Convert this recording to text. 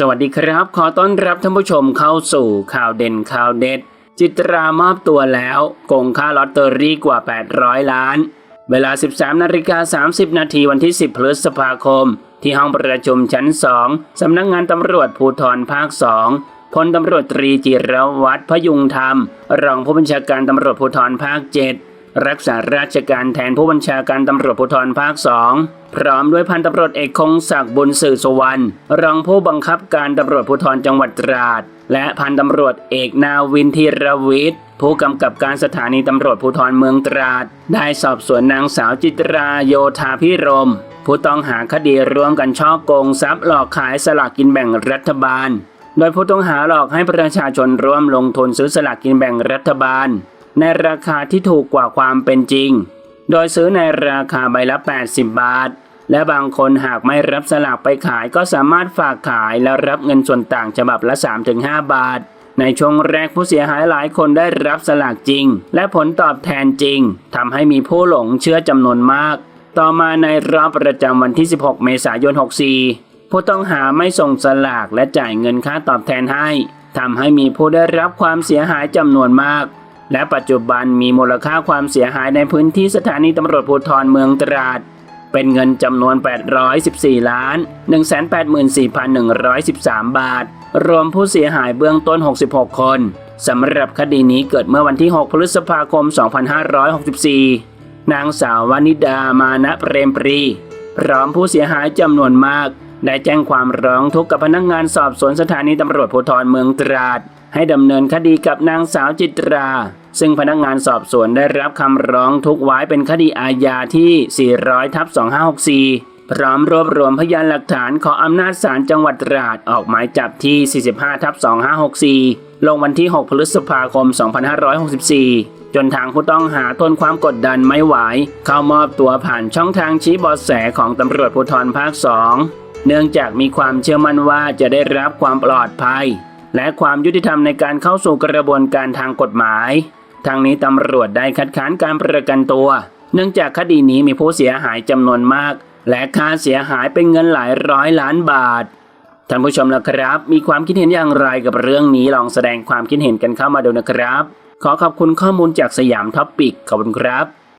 สวัสดีครับ ขอต้อนรับท่านผู้ชมเข้าสู่ข่าวเด่นข่าวเด็ด จิตรามอบตัวแล้วโกงค่าลอตเตอรี่กว่า 800 ล้าน เวลา 13นาฬิกา30 นาทีวันที่ 10 พฤษภาคม ที่ห้องประชุมชั้น 2 สำนักงงานตำรวจภูธรภาค 2พลตำรวจตรีจิรวัตรพยุงธรรม รองผู้บัญชาการตำรวจภูธรภาค 7 รักษาราชการแทนผู้บัญชาการตำรวจภูธรภาคสองพร้อมด้วยพันตำรวจเอกคงศักดิ์บุญสื่อสุวรรณรองผู้บังคับการตำรวจภูธรจังหวัดตราด และพันตำรวจเอกนาวินทีรวิทย์ผู้กำกับการสถานีตำรวจภูธรเมืองตราด ได้สอบสวนนางสาวจิตราโยธาพิรม ผู้ต้องหาคดีร่วมกันช่อโกงทรัพย์หลอกขายสลากกินแบ่งรัฐบาล โดยผู้ต้องหาหลอกให้ประชาชนร่วมลงทุนซื้อสลากกินแบ่งรัฐบาล ในราคาที่ถูกกว่าความเป็นจริง โดยซื้อในราคาใบละ 80 บาท และบางคนหากไม่รับสลากไปขายก็สามารถฝากขายแล้วรับเงินส่วนต่างฉบับละ 3-5 บาท ในช่วงแรกผู้เสียหายหลายคนได้รับสลากจริง และผลตอบแทนจริงทำให้มีผู้หลงเชื่อจำนวนมาก ต่อมาในรอบประจำวันที่ 16 เมษายน 64 ผู้ต้องหาไม่ส่งสลากและจ่ายเงินค่าตอบแทนให้ทำให้มีผู้ได้รับความเสียหายจำนวนมาก และปัจจุบันมีมูลค่าความเสียหายในพื้นที่สถานีตำรวจภูธรเมืองตราด เป็นเงินจำนวน 814 ล้าน 184,113 บาท รวมผู้เสียหายเบื้องต้น 66 คนสำหรับคดีนี้เกิดเมื่อวันที่ 6 พฤษภาคม 2564 นางสาววานิดามานะเปรมปรี พร้อมผู้เสียหายจำนวนมาก ได้แจ้งความร้องทุกข์กับพนักงานสอบสวนสถานีตำรวจภูธรเมืองตราด ให้ดำเนินคดีกับนางสาวจิตรา ซึ่งพนักงานสอบสวนได้รับคำร้องทุกไว้เป็นคดีอาญาที่ 400ทับ2564 พร้อมรวบรวมพยานหลักฐานขออำนาจศาลจังหวัดตราดออกหมายจับที่ 45ทับ2564 ลงวันที่ 6 พฤษภาคม 2564 จนทางผู้ต้องหาทนความกดดันไม่ไหว เข้ามอบตัวผ่านช่องทางชี้บาะแสของตำรวจภูธรภาค 2 เนื่องจากมีความเชื่อมั่นว่าจะได้รับความปลอดภัย และความยุติธรรมในการเข้าสู่กระบวนการทางกฎหมาย ทางนี้ตำรวจได้คัดค้านการประกันตัว เนื่องจากคดีนี้มีผู้เสียหายจำนวนมาก และค่าเสียหายเป็นเงินหลายร้อยล้านบาท ท่านผู้ชมละครับ มีความคิดเห็นอย่างไรกับเรื่องนี้ลองแสดงความคิดเห็นกันเข้ามาดูนะครับ ขอขอบคุณข้อมูลจากสยามท็อปปิกขอบคุณครับ